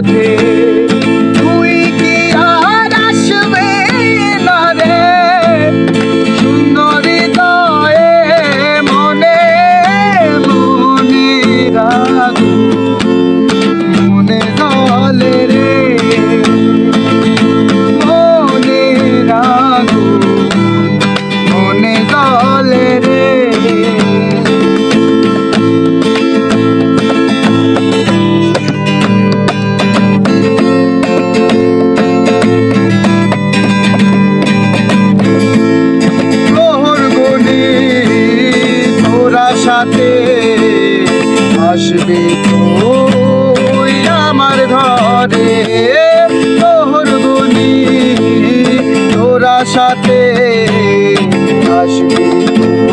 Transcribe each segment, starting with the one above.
dear. রাতে আসবে তুই আমার ঘরে। তোর গুনি তোরা সাথে আসবে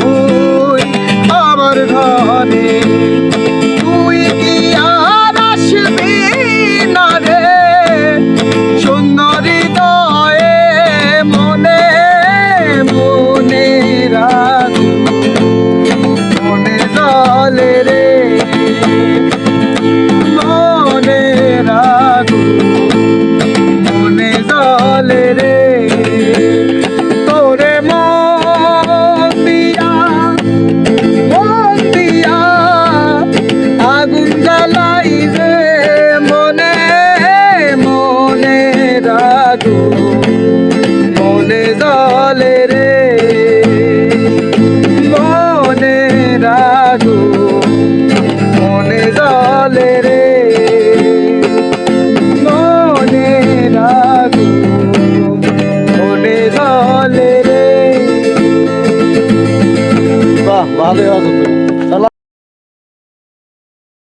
তুই আমার ঘরে। ভালো আছো তুমি